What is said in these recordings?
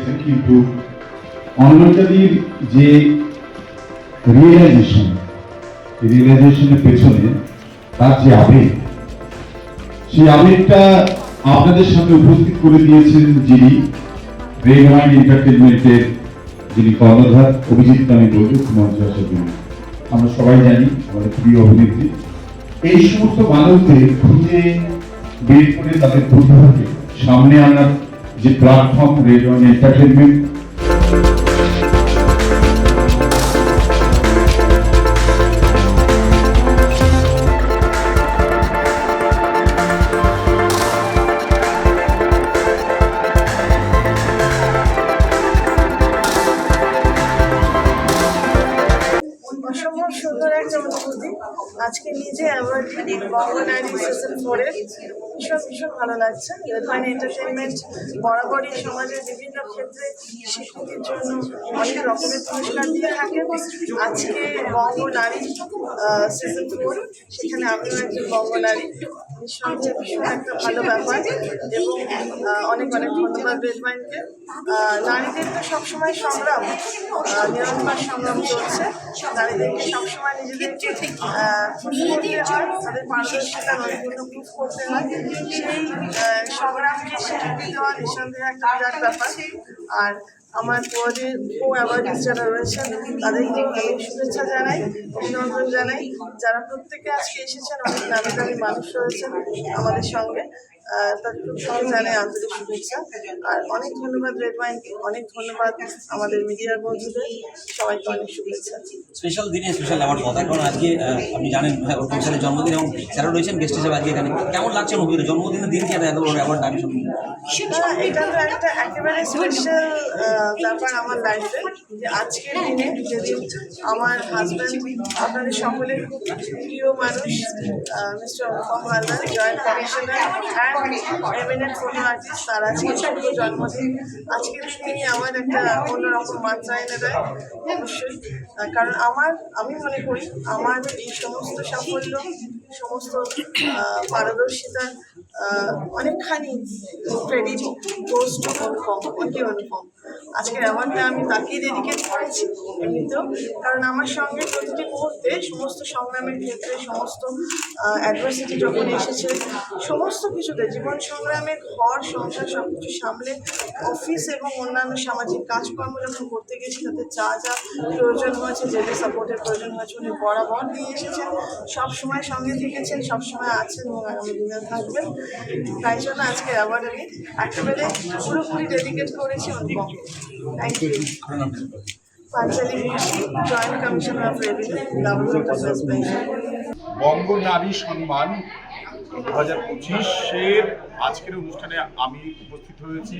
গেছেন কিন্তু অন্নদাদির যে রিয়েলাইজেশন রিয়েলাইজেশনের পেছনে তার যে আবেগ, সেই আবেগটা আপনাদের সামনে উপস্থিত করে দিয়েছেন যিনি রেড ওয়াইন এন্টারটেনমেন্টের যিনি কর্ণধার অভিজিৎ নামে মঞ্চ আসার আমরা সবাই জানি, আমাদের প্রিয় অভিনেত্রী। এই সমস্ত মানুষদের খুঁজে বের করে তাদের প্রতিভাকে সামনে আনার যে প্ল্যাটফর্ম রেড ওয়াইন এন্টারটেনমেন্ট সুন্দর একটা আজকে নিজে অ্যাওয়ার্ড বঙ্গনারী সিজন ভীষণ ভীষণ ভালো লাগছে। রেডমাইন এন্টারটেনমেন্ট বরাবরই সমাজের বিভিন্ন ক্ষেত্রে স্বীকৃতির জন্য অনেক রকমের পুরস্কার দিয়ে থাকে। আজকে বঙ্গ নারী সিজন ফোর সেখানে আমিও একজন বঙ্গ নারী। নিঃসন্দেহে ভীষণ একটা ভালো ব্যাপার। এবং অনেক অনেক ধন্যবাদ রেডমাইনকে নারীদের তো সবসময় সংগ্রাম। নিরন্তর সংগ্রাম চলছে। নারীদেরকে সবসময় নিজেদেরকে প্রুফ জন্য তাদের পারদর্শিতা নৈপুণ্য প্রুফ করতে হয় সেই সংগ্রামকে স্বীকৃতি দেওয়া নিঃসন্দেহে একটা ব্যাপার। আর আমার পদের কো অ্যাওয়ার্ডিস যারা রয়েছেন তাদেরকে আমি শুভেচ্ছা জানাই, অভিনন্দন জানাই। যারা প্রত্যেকে আজকে এসেছেন, অনেক নামি দামি মানুষ রয়েছেন আমাদের সঙ্গে। জানাই আন্তরিক শুভেচ্ছা। আর অনেক ধন্যবাদ রেড ওয়াইনকে অনেক ধন্যবাদ আমাদের মিডিয়ার বন্ধুদের। সবাইকে অনেক শুভেচ্ছা। স্পেশাল দিনে স্পেশাল অ্যাওয়ার্ড কথা কারণ আজকে আপনি জানেন পৌঁছালে জন্মদিন এবং স্যারও রয়েছেন গেস্ট হিসেবে আজকে এখানে। কেমন লাগছে অনুভূতি জন্মদিনের দিনকে এত বড় অ্যাওয়ার্ড দাবি শুনুন না, এটা তো একটা একেবারে স্পেশাল ব্যাপার আমার লাইফে যে আজকের দিনে যেদিন আমার হাজব্যান্ড আপনাদের সকলের খুব প্রিয় মানুষ mister Anupam Haldar joint commissioner and eminent photo তার আজকে শুভ জন্মদিন। আজকের দিনে আমার একটা অন্যরকম মাত্রা এনে দেয়। অবশ্যই। কারণ আমার আমি মনে করি, আমার এই সমস্ত সাফল্য সমস্ত পারদর্শিতা অনেকখানি ক্রেডিট পোস্ট টু অনুপম অতি অনুপম আজকের অ্যাওয়ার্ডটা আমি তাকেই ডেডিকেট করেছি এমনিতেও। কারণ আমার সঙ্গে প্রতিটি মুহূর্তে সমস্ত সংগ্রামের ক্ষেত্রে, সমস্ত অ্যাডভার্সিটি যখন এসেছে, সমস্ত কিছুতে জীবন সংগ্রামে ঘর, সংসার সব কিছু সামলে অফিস এবং অন্যান্য সামাজিক কাজকর্ম যখন করতে গেছি, তাতে যা যা প্রয়োজন হয়েছে, যে যে সাপোর্টের প্রয়োজন হয়েছে, উনি বরাবর নিয়ে এসেছেন। সব সময় সঙ্গে থেকেছেন সব সময় আছেন এবং আগামী দিনে থাকবেন। তাই জন্য আজকে অ্যাওয়ার্ড আমি একেবারে পুরোপুরি ডেডিকেট করেছি অনুপমকে thank joint commissioner of revenue বঙ্গ নারী সম্মান দু হাজার পঁচিশের আজকের অনুষ্ঠানে আমি উপস্থিত হয়েছি।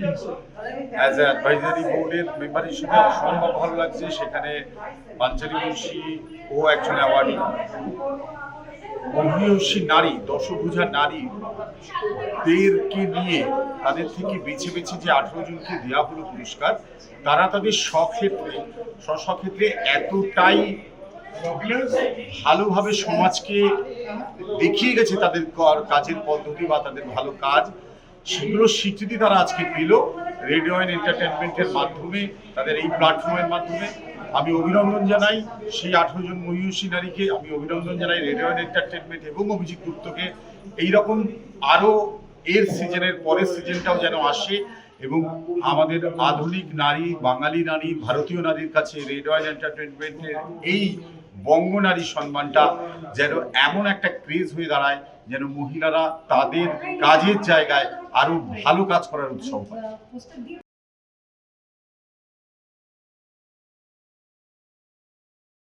অ্যাজ এ অ্যাডভাইজারি বোর্ডের মেম্বার হিসেবে অসম্ভব ভালো লাগছে। সেখানে পাঞ্চালী মুন্সি ও একজন অ্যাওয়ার্ডি মহিয়সী নারী, দশভুজা নারী দেরকে নিয়ে তাদের থেকে বেছে বেছে যে আঠেরো জনকে দেওয়া হলো পুরস্কার, তারা তাদের স্বক্ষেত্রে স্বক্ষেত্রে এতটাই ভালোভাবে সমাজকে দেখিয়ে গেছে তাদের কাজের পদ্ধতি বা তাদের ভালো কাজ। সেগুলো স্বীকৃতি তারা আজকে পেল। রেডিও অ্যান্ড এন্টারটেনমেন্টের মাধ্যমে, তাদের এই প্ল্যাটফর্মের মাধ্যমে। আমি অভিনন্দন জানাই সেই আঠেরো জন মহিষী নারীকে, আমি অভিনন্দন জানাই রেডিও এন্টারটেনমেন্ট এবং অভিজিৎ গুপ্তকে। এইরকম আরও এর সিজনের পরের সিজনটাও যেন আসে এবং আমাদের আধুনিক নারী, বাঙালি নারী, ভারতীয় নারীর কাছে রেড অয়েল এন্টারটেনমেন্টের এই বঙ্গ নারী সম্মানটা যেন এমন একটা ক্রেজ হয়ে দাঁড়ায় যেন মহিলারা তাদের কাজের জায়গায় আরও ভালো কাজ করার উৎসব হয়।